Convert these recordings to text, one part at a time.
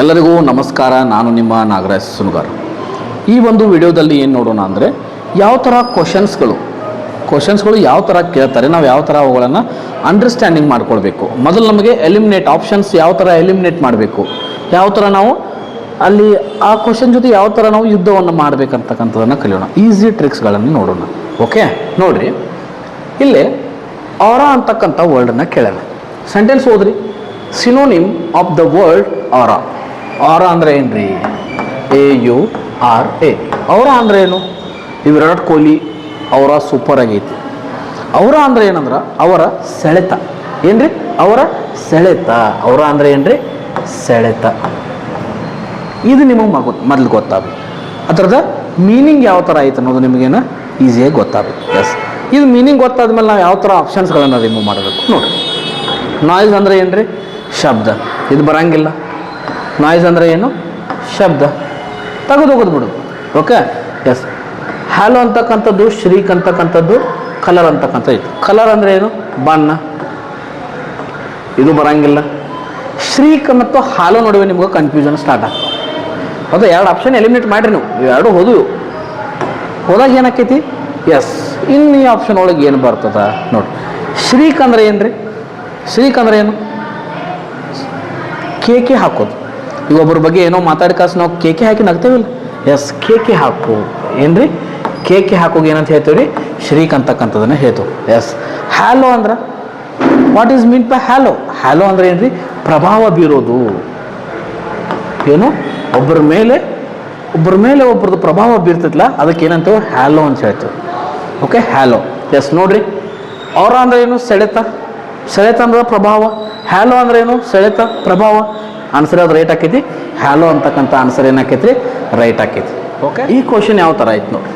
ಎಲ್ಲರಿಗೂ ನಮಸ್ಕಾರ. ನಾನು ನಿಮ್ಮ ನಾಗರಾಜ್ ಸುನಗಾರ್. ಈ ಒಂದು ವಿಡಿಯೋದಲ್ಲಿ ಏನು ನೋಡೋಣ ಅಂದರೆ ಯಾವ ಥರ ಕ್ವಶನ್ಸ್ಗಳು ಕ್ವಶನ್ಸ್ಗಳು ಯಾವ ಥರ ಕೇಳ್ತಾರೆ, ನಾವು ಯಾವ ಥರ ಅವುಗಳನ್ನು ಅಂಡರ್ಸ್ಟ್ಯಾಂಡಿಂಗ್ ಮಾಡ್ಕೊಳ್ಬೇಕು. ಮೊದಲು ನಮಗೆ ಎಲಿಮಿನೇಟ್ ಆಪ್ಷನ್ಸ್ ಯಾವ ಥರ ಎಲಿಮಿನೇಟ್ ಮಾಡಬೇಕು. ಯಾವ ಥರ ನಾವು ಅಲ್ಲಿ ಆ ಕ್ವಶನ್ ಜೊತೆ ಯಾವ ಥರ ನಾವು ಯುದ್ಧವನ್ನು ಮಾಡಬೇಕಂತಕ್ಕಂಥದ್ದನ್ನು ಕಲಿಯೋಣ. ಈಸಿ ಟ್ರಿಕ್ಸ್ಗಳನ್ನು ನೋಡೋಣ. ಓಕೆ ನೋಡಿರಿ. ಇಲ್ಲಿ ಆರ ಅಂತಕ್ಕಂಥ ವರ್ಡನ್ನು ಕೇಳೋಣ. ಸೆಂಟೆನ್ಸ್ ಓದ್ರಿ. ಸಿನೋನಿಮ್ ಆಫ್ ದ ವರ್ಲ್ಡ್ ಆರ ಆರ ಅಂದ್ರೆ ಏನ್ರಿ? ಎ ಯು ಆರ್ ಎ ಅವರ ಅಂದ್ರೆ ಏನು? ಈ ವಿರಾಟ್ ಕೊಹ್ಲಿ ಅವರ ಸೂಪರ್ ಆಗೈತಿ. ಅವರ ಅಂದ್ರೆ ಏನಂದ್ರೆ? ಅವರ ಸೆಳೆತ. ಏನ್ರಿ? ಅವರ ಸೆಳೆತ. ಅವರ ಅಂದ್ರೆ ಏನ್ರಿ? ಸೆಳೆತ. ಇದು ನಿಮಗೆ ಮಗು ಮೊದಲು ಗೊತ್ತಾಗಬೇಕು. ಅದರದ ಮೀನಿಂಗ್ ಯಾವ ಥರ ಐತೆ ಅನ್ನೋದು ನಿಮಗೇನು ಈಸಿಯಾಗಿ ಗೊತ್ತಾಗುತ್ತೆ ಎಸ್ ಇದು ಮೀನಿಂಗ್ ಗೊತ್ತಾದ್ಮೇಲೆ ನಾವು ಯಾವ ಥರ ಆಪ್ಷನ್ಸ್ಗಳನ್ನು ರಿಮೂವ್ ಮಾಡಬೇಕು? ನೋಡಿ ನಾಯ್ಸ್ ಅಂದರೆ ಏನು ರೀ ಶಬ್ದ. ಇದು ಬರಂಗಿಲ್ಲ. ನಾಯ್ಸ್ ಅಂದರೆ ಏನು? ಶಬ್ದ. ಬಿಡು. ಓಕೆ ಎಸ್ ಹ್ಯಾಲೋ ಅಂತಕ್ಕಂಥದ್ದು ಶ್ರೀಕ್ ಅಂತಕ್ಕಂಥದ್ದು ಕಲರ್ ಅಂತಕ್ಕಂಥ ಇತ್ತು. ಕಲರ್ ಅಂದರೆ ಏನು? ಬಣ್ಣ. ಇದು ಬರಂಗಿಲ್ಲ. ಶ್ರೀಕ್ ಮತ್ತು ಹಾಲು ನಡುವೆ ನಿಮ್ಗೆ ಕನ್ಫ್ಯೂಷನ್ ಸ್ಟಾರ್ಟ್ ಆಗ್ತದೆ ಅದು ಎರಡು ಆಪ್ಷನ್ ಎಲಿಮಿನೇಟ್ ಮಾಡಿರಿ ನೀವು. ಎರಡು ಹೋದವು ಹೋದಾಗ ಏನಾಕೈತಿ? ಎಸ್ ಇನ್ನು ಈ ಆಪ್ಷನ್ ಒಳಗೆ ಏನು ಬರ್ತದ? ನೋಡಿ. ಶ್ರೀಕ್ ಅಂದರೆ ಏನು ರೀ ಶ್ರೀಕ್ ಅಂದರೆ ಏನು? ಕೇಕೆ ಹಾಕೋದು. ಈಗ ಒಬ್ಬರ ಬಗ್ಗೆ ಏನೋ ಮಾತಾಡ್ಕಾಸ್ ನಾವು ಕೇಕೆ ಹಾಕಿ ನಗ್ತೇವಿಲ್ಲ? ಎಸ್ ಕೇಕೆ ಹಾಕು. ಏನ್ರಿ? ಕೇಕೆ ಹಾಕೋಗಿ ಏನಂತ ಹೇಳ್ತೀವಿ ರೀ ಶ್ರೀಕ್ ಅಂತಕ್ಕಂಥದನ್ನ ಹೇಳ್ತೇವೆ. ಎಸ್ ಹ್ಯಾಲೋ ಅಂದ್ರೆ? What is mean by hello hello ಅಂದ್ರೆ ಏನ್ರಿ? ಪ್ರಭಾವ ಬೀರೋದು. ಏನು? ಒಬ್ಬರ ಮೇಲೆ ಒಬ್ಬರ ಮೇಲೆ ಒಬ್ಬರದ್ದು ಪ್ರಭಾವ ಬೀರ್ತೈತಲ್ಲ ಅದಕ್ಕೆ ಏನಂತೇವೆ? ಹ್ಯಾಲೋ ಅಂತ ಹೇಳ್ತೇವೆ. ಓಕೆ ಹ್ಯಾಲೋ ಎಸ್ ನೋಡ್ರಿ. ಅವರ ಅಂದ್ರೆ ಏನು? ಸೆಳೆತ. ಸೆಳೆತ ಅಂದ್ರೆ ಪ್ರಭಾವ. ಹ್ಯಾಲೋ ಅಂದ್ರೆ ಏನು? ಸೆಳೆತ, ಪ್ರಭಾವ. ಆನ್ಸರ್ ಯಾವ್ದು ರೈಟ್ ಆಕೈತಿ ಹ್ಯಾಲೋ ಅಂತಕ್ಕಂಥ ಆನ್ಸರ್ ಏನಾಕೈತಿ ರೈಟ್ ಆಕೈತಿ ಓಕೆ ಈ ಕ್ವಶನ್ ಯಾವ ಥರ ಆಯ್ತು ನೋಡಿ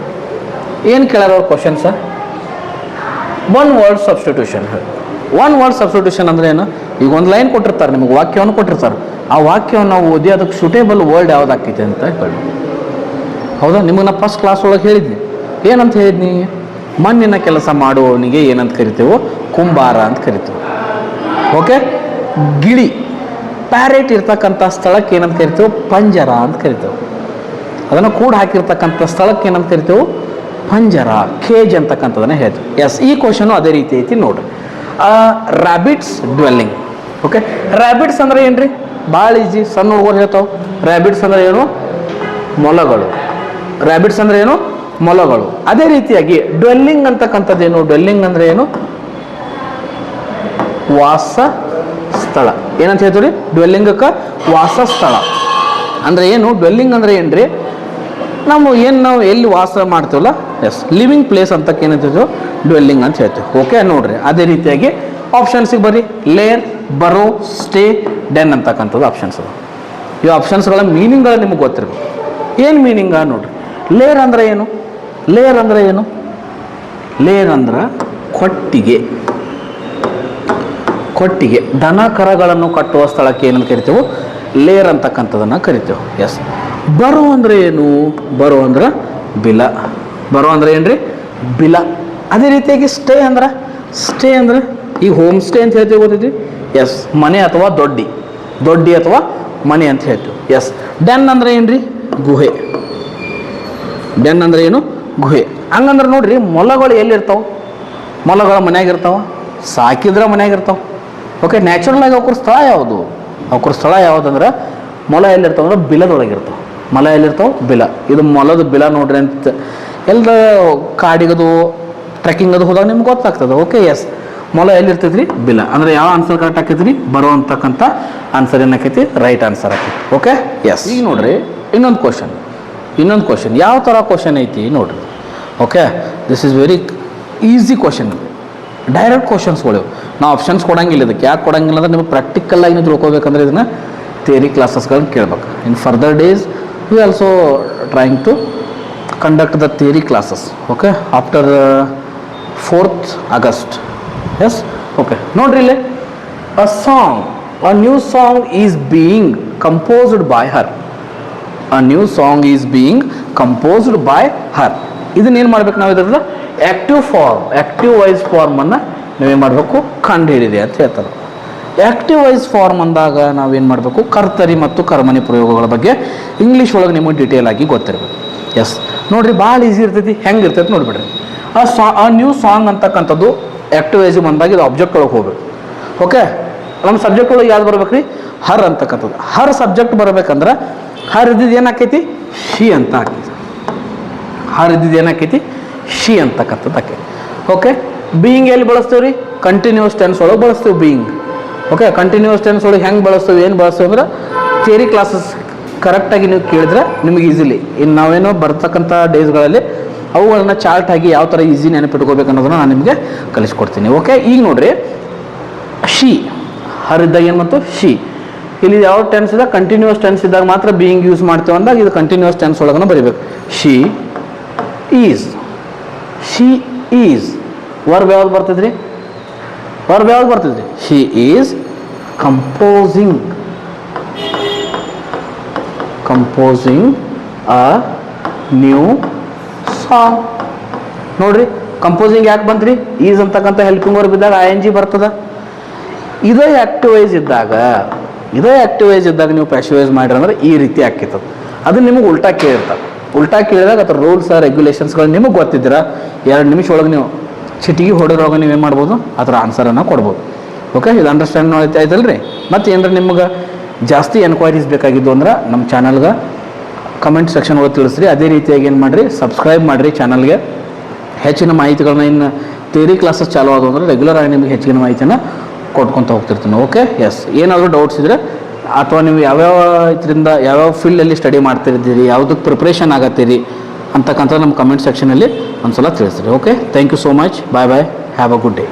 ಏನು ಕೇಳ್ಯಾರ ಅವ್ರ sir one word substitution one word substitution ಅಂದರೆ ಏನು? ಈಗ ಒಂದು ಲೈನ್ ಕೊಟ್ಟಿರ್ತಾರೆ ನಿಮಗೆ ವಾಕ್ಯವನ್ನು ಕೊಟ್ಟಿರ್ತಾರೆ. ಆ ವಾಕ್ಯವನ್ನು ನಾವು ಓದಿ ಅದಕ್ಕೆ ಸೂಟೇಬಲ್ ವರ್ಡ್ ಯಾವ್ದು ಆಕೈತೆ ಅಂತ ಹೇಳಿ ಹೌದಾ? ನಿಮಗೆ ನಾ ಫಸ್ಟ್ ಕ್ಲಾಸ್ ಒಳಗೆ ಹೇಳಿದ್ನಿ. ಏನಂತ ಹೇಳಿದ್ನಿ? ಮಣ್ಣಿನ ಕೆಲಸ ಮಾಡುವವನಿಗೆ ಏನಂತ ಕರಿತೇವೋ? ಕುಂಬಾರ ಅಂತ ಕರಿತೇವೆ. ಓಕೆ ಗಿಳಿ. ಪ್ಯಾರೆಟ್ ಇರ್ತಕ್ಕಂಥ ಸ್ಥಳಕ್ಕೆ ಏನಂತ ಕರಿತೇವೆ ಪಂಜರ ಅಂತ ಕರಿತೇವೆ. ಅದನ್ನು ಕೂಡ ಹಾಕಿರ್ತಕ್ಕಂಥ ಸ್ಥಳಕ್ಕೆ ಏನಂತ ಕರಿತೇವೆ? ಪಂಜರ ಕೇಜ್ ಅಂತಕ್ಕಂಥದ್ದನ್ನು ಹೇಳ್ತೇವೆ. ಎಸ್ ಈ ಕ್ವಶನು ಅದೇ ರೀತಿ ಐತಿ ನೋಡ್ರಿ. ರ್ಯಾಬಿಟ್ಸ್ ಡ್ವೆಲ್ಲಿಂಗ್ ಓಕೆ ರ್ಯಾಬಿಟ್ಸ್ ಅಂದ್ರೆ ಏನ್ರಿ? ಭಾಳ ಈಜಿ ಸಣ್ಣ ಹುಡುಗರು ಹೇಳ್ತಾವೆ. ರ್ಯಾಬಿಟ್ಸ್ ಅಂದ್ರೆ ಏನು? ಮೊಲಗಳು. ರ್ಯಾಬಿಟ್ಸ್ ಅಂದ್ರೆ ಏನು? ಮೊಲಗಳು. ಅದೇ ರೀತಿಯಾಗಿ ಡ್ವೆಲ್ಲಿಂಗ್ ಅಂತಕ್ಕಂಥದ್ದು ಏನು? ಡ್ವೆಲ್ಲಿಂಗ್ ಅಂದ್ರೆ ಏನು? ವಾಸ ಸ್ಥಳ. ಏನಂತ ಹೇಳ್ತೀವಿ ರೀ ಡ್ವೆಲ್ಲಿಂಗಕ್ಕೆ ವಾಸ ಸ್ಥಳ ಅಂದ್ರೆ ಏನು? ಡ್ವೆಲ್ಲಿಂಗ್ ಅಂದ್ರೆ ಏನ್ರಿ? ನಾವು ಏನು ನಾವು ಎಲ್ಲಿ ವಾಸ ಮಾಡ್ತೀವಲ್ಲ? ಎಸ್ ಲಿವಿಂಗ್ ಪ್ಲೇಸ್ ಅಂತ ಏನಂತಿದ್ವು ಡ್ವೆಲ್ಲಿಂಗ್ ಅಂತ ಹೇಳ್ತೀವಿ. ಓಕೆ ನೋಡ್ರಿ. ಅದೇ ರೀತಿಯಾಗಿ ಆಪ್ಷನ್ಸಿಗೆ ಬರ್ರಿ. ಲೇರ್ ಬರೋ ಸ್ಟೇ ಡೆನ್ ಅಂತಕ್ಕಂಥದ್ದು ಆಪ್ಷನ್ಸ್ ಈ ಆಪ್ಷನ್ಸ್ಗಳ ಮೀನಿಂಗ್ಗಳು ನಿಮಗೆ ಗೊತ್ತಿರಬೇಕು. ಏನು ಮೀನಿಂಗ ನೋಡ್ರಿ? ಲೇರ್ ಅಂದ್ರೆ ಏನು? ಲೇರ್ ಅಂದ್ರೆ ಏನು? ಲೇರ್ ಅಂದ್ರೆ ಕೊಟ್ಟಿಗೆ. ಕೊಟ್ಟಿಗೆ ದನ ಕರಗಳನ್ನು ಕಟ್ಟುವ ಸ್ಥಳಕ್ಕೆ ಏನಂತ ಕರಿತೇವೆ? ಲೇರ್ ಅಂತಕ್ಕಂಥದ್ದನ್ನು ಕರಿತೇವೆ. ಎಸ್ ಬರೋ ಅಂದ್ರೆ ಏನು? ಬರೋ ಅಂದ್ರೆ ಬಿಲ. ಬರೋ ಅಂದ್ರೆ ಏನ್ರಿ? ಬಿಲ. ಅದೇ ರೀತಿಯಾಗಿ ಸ್ಟೇ ಅಂದ್ರೆ? ಸ್ಟೇ ಅಂದ್ರೆ ಈ ಹೋಮ್ ಸ್ಟೇ ಅಂತ ಹೇಳ್ತೀವಿ ಗೊತ್ತೈತಿ? ಎಸ್ ಮನೆ ಅಥವಾ ದೊಡ್ಡಿ. ದೊಡ್ಡಿ ಅಥವಾ ಮನೆ ಅಂತ ಹೇಳ್ತೀವಿ. ಎಸ್ ಡೆನ್ ಅಂದ್ರೆ ಏನ್ರಿ? ಗುಹೆ. ಡೆನ್ ಅಂದ್ರೆ ಏನು? ಗುಹೆ. ಹಂಗಂದ್ರೆ ನೋಡ್ರಿ ಮೊಲಗಳು ಎಲ್ಲಿರ್ತಾವ? ಮೊಲಗಳು ಮನ್ಯಾಗ ಇರ್ತಾವ? ಸಾಕಿದ್ರೆ ಮನ್ಯಾಗ ಇರ್ತಾವ. ಓಕೆ ನ್ಯಾಚುರಲ್ ಆಗಿ ಅವ್ರ ಸ್ಥಳ ಯಾವುದು? ಅವ್ರ ಸ್ಥಳ ಯಾವುದಂದ್ರೆ ಮೊಲ ಎಲ್ಲಿರ್ತಾವ ಅಂದ್ರೆ ಬಿಲದೊಳಗಿರ್ತಾವ. ಮೊಲ ಎಲ್ಲಿರ್ತಾವ? ಬಿಲ. ಇದು ಮೊಲದ ಬಿಲ ನೋಡ್ರಿ ಅಂತ ಎಲ್ಲ ಕಾಡಿಗದು ಟ್ರೆಕ್ಕಿಂಗ್ ಅದು ಹೋದಾಗ ನಿಮ್ಗೆ ಗೊತ್ತಾಗ್ತದೆ. ಓಕೆ ಎಸ್ ಮೊಲ ಎಲ್ಲಿರ್ತೈತ್ರಿ? ಬಿಲ. ಅಂದ್ರೆ ಯಾವ ಆನ್ಸರ್ ಕರೆಕ್ಟ್ ಆಕೈತ್ರಿ? ಬರೋ ಅಂತಕ್ಕಂಥ ಆನ್ಸರ್ ಏನಾಕೈತಿ? ರೈಟ್ ಆನ್ಸರ್ ಆಕೈತಿ. ಓಕೆ ಎಸ್ ಈಗ ನೋಡ್ರಿ, ಇನ್ನೊಂದು ಕ್ವಶನ್ ಇನ್ನೊಂದು ಕ್ವಶನ್ ಯಾವ ಥರ ಕ್ವಶನ್ ಐತಿ ನೋಡ್ರಿ. Okay this is very easy question direct ಕ್ವಶನ್ಸ್ಗಳು ನಾವು ಆಪ್ಷನ್ಸ್ ಕೊಡೋಂಗಿಲ್ಲ ಇದಕ್ಕೆ. ಯಾಕೆ ಕೊಡೋಂಗಿಲ್ಲ ಅಂದ್ರೆ ನಿಮಗೆ ಪ್ರಾಕ್ಟಿಕಲ್ ಆಗಿ ನೀವು ತಿಳ್ಕೊಬೇಕಂದ್ರೆ ಇದನ್ನು ಥಿಯರಿ ಕ್ಲಾಸಸ್ಗಳನ್ನ ಕೇಳ್ಬೇಕು. In further days we also trying to conduct the theory classes okay after fourth August yes okay ನೋಡ್ರಿ ಇಲ್ಲಿ a song a new song is being composed by her a new song is being composed by her ಇದನ್ನೇನು ಮಾಡ್ಬೇಕು ನಾವು ಇದ್ರದ್ದು? Active form active voice ಫಾರ್ಮನ್ನು ನೀವೇನು ಮಾಡಬೇಕು? ಕಂಡು ಹಿಡಿದೆ ಅಂತ ಹೇಳ್ತಾರೆ. ಆ್ಯಕ್ಟಿವ್ ವೈಸ್ ಫಾರ್ಮ್ ಅಂದಾಗ ನಾವೇನು ಮಾಡಬೇಕು? ಕರ್ತರಿ ಮತ್ತು ಕರ್ಮನಿ ಪ್ರಯೋಗಗಳ ಬಗ್ಗೆ ಇಂಗ್ಲೀಷ್ ಒಳಗೆ ನಿಮಗೆ ಡೀಟೇಲ್ ಆಗಿ ಗೊತ್ತಿರಬೇಕು. ಎಸ್ ನೋಡಿರಿ, ಭಾಳ ಈಸಿ ಇರ್ತೈತಿ, ಹೆಂಗೆ ಇರ್ತೈತಿ ನೋಡಿಬಿಡ್ರಿ. ಆ ಸಾ ಆ ನ್ಯೂ ಸಾಂಗ್ ಅಂತಕ್ಕಂಥದ್ದು ಆ್ಯಕ್ಟಿವ್ ವೈಸ್ ಬಂದಾಗ ಇದು ಆಬ್ಜೆಕ್ಟ್ ಒಳಗೆ ಹೋಗ್ಬೇಕು. ಓಕೆ ನಮ್ಮ ಸಬ್ಜೆಕ್ಟ್ ಒಳಗೆ ಯಾವ್ದು ಬರ್ಬೇಕು ರೀ ಹರ್ ಅಂತಕ್ಕಂಥದ್ದು. ಹರ್ ಸಬ್ಜೆಕ್ಟ್ ಬರ್ಬೇಕಂದ್ರೆ ಹರ್ ಇದ್ದಿದ್ದು ಏನಾಕೈತಿ? ಶಿ ಅಂತ ಆಕೈತಿ ಹರ್ ಇದ್ದಿದ್ದು ಏನಾಕೈತಿ? ಶಿ ಅಂತಕ್ಕಂಥದ್ದಕ್ಕೆ ಓಕೆ ಬೀಯಿಂಗ್ ಎಲ್ಲಿ ಬಳಸ್ತೀವಿ ರೀ ಕಂಟಿನ್ಯೂಸ್ ಟೆನ್ಸ್ ಒಳಗೆ ಬಳಸ್ತೀವಿ ಬೀಯಿಂಗ್ ಓಕೆ ಕಂಟಿನ್ಯೂಸ್ ಟೆನ್ಸ್ ಒಳಗೆ ಹೆಂಗೆ ಬಳಸ್ತೀವಿ, ಏನು ಬಳಸ್ತೀವಿ ಅಂದ್ರೆ ಥಿಯರಿ ಕ್ಲಾಸಸ್ ಕರೆಕ್ಟಾಗಿ ನೀವು ಕೇಳಿದ್ರೆ ನಿಮಗೆ ಈಸಿಲಿ ಇನ್ನು ನಾವೇನೋ ಬರ್ತಕ್ಕಂಥ ಡೇಸ್ಗಳಲ್ಲಿ ಅವುಗಳನ್ನ ಚಾರ್ಟ್ ಆಗಿ ಯಾವ ಥರ ಈಸಿ ನೆನಪಿಟ್ಕೋಬೇಕು ಅನ್ನೋದನ್ನು ನಾನು ನಿಮಗೆ ಕಲಿಸ್ಕೊಡ್ತೀನಿ. ಓಕೆ ಈಗ ನೋಡ್ರಿ. ಶಿ ಹರಿದ್ದಾಗ ಏನು ಮತ್ತು ಶಿ ಇಲ್ಲಿ ಯಾವ ಟೆನ್ಸ್ ಇದೆ? ಕಂಟಿನ್ಯೂಸ್ ಟೆನ್ಸ್ ಇದ್ದಾಗ ಮಾತ್ರ ಬೀಯಿಂಗ್ ಯೂಸ್ ಮಾಡ್ತೇವೆ ಅಂದಾಗ ಇದು ಕಂಟಿನ್ಯೂಸ್ ಟೆನ್ಸ್ ಒಳಗನ ಬರಿಬೇಕು. She is she is verb ಯಾವ್ದು ಬರ್ತದ್ರಿ? ವರ್ಬ್ ಯಾವ್ದು ಬರ್ತದ್ರಿ? She is composing composing a new song ನೋಡ್ರಿ ಕಂಪೋಸಿಂಗ್ ಯಾಕೆ ಬಂತ್ರಿ? ಈಸ್ ಅಂತಕ್ಕಂಥ ಹೆಲ್ಪಿಂಗ್ ವರ್ಬ್ ಇದ್ದಾಗ ಐ ಎನ್ ಜಿ ಬರ್ತದ. ಇದೇ ಆಕ್ಟಿವೈಸ್ ಇದ್ದಾಗ, ಇದೇ ಆಕ್ಟಿವೈಸ್ ಇದ್ದಾಗ ನೀವು ಪ್ಯಾಶಿವೈಸ್ ಮಾಡ್ರಿ ಅಂದ್ರೆ ಈ ರೀತಿ ಆಕ್ಕಿರ್ತದೆ ಅದು ನಿಮಗೆ ಉಲ್ಟಾ ಕೇಳಿರ್ತಾರೆ ಉಲ್ಟಾ ಕೇಳಿದಾಗ ಅದ್ರ ರೂಲ್ಸ್ ರೆಗ್ಯುಲೇಷನ್ಸ್ಗಳು ನಿಮಗೆ ಗೊತ್ತಿದ್ದೀರಾ? ಎರಡು ನಿಮಿಷ ಒಳಗೆ ನೀವು ಚಿಟಿಗೆ ಹೊಡೆದ್ರೊಳಗೆ ನೀವು ಏನು ಮಾಡ್ಬೋದು? ಅದರ ಆನ್ಸರನ್ನು ಕೊಡ್ಬೋದು. ಓಕೆ ಇದು ಅಂಡರ್ಸ್ಟ್ಯಾಂಡ್ ಆಯ್ತು ರೀ ಮತ್ತು ಏನಾರ ನಿಮ್ಗೆ ಜಾಸ್ತಿ ಎನ್ಕ್ವೈರೀಸ್ ಬೇಕಾಗಿದ್ದು ಅಂದ್ರೆ ನಮ್ಮ ಚಾನಲ್ಗೆ ಕಮೆಂಟ್ ಸೆಕ್ಷನ್ ಒಳಗೆ ತಿಳಿಸ್ರಿ. ಅದೇ ರೀತಿಯಾಗಿ ಏನು ಮಾಡಿರಿ? ಸಬ್ಸ್ಕ್ರೈಬ್ ಮಾಡಿರಿ ಚಾನಲ್ಗೆ ಹೆಚ್ಚಿನ ಮಾಹಿತಿಗಳನ್ನ ಇನ್ನು ಥಿಯರಿ ಕ್ಲಾಸಸ್ ಚಾಲು ಆದವು ಅಂದರೆ ರೆಗ್ಯುಲರ್ ಆಗಿ ನಿಮಗೆ ಹೆಚ್ಚಿನ ಮಾಹಿತಿಯನ್ನು ಕೊಟ್ಕೊತ ಹೋಗ್ತಿರ್ತೀನಿ. ಓಕೆ ಎಸ್ ಏನಾದರೂ ಡೌಟ್ಸ್ ಇದ್ದರೆ ಅಥವಾ ನೀವು ಯಾವ್ಯಾವ ಇದರಿಂದ ಯಾವ್ಯಾವ ಫೀಲ್ಡಲ್ಲಿ ಸ್ಟಡಿ ಮಾಡ್ತಿರ್ತೀರಿ ಯಾವುದಕ್ಕೆ ಪ್ರಿಪ್ರೇಷನ್ ಆಗತ್ತೀರಿ ಅಂತಕ್ಕಂಥ ನಮ್ಮ ಕಮೆಂಟ್ ಸೆಕ್ಷನಲ್ಲಿ ಒಂದು ಸಲ ತಿಳಿಸ್ರಿ okay thank you so much bye bye have a good day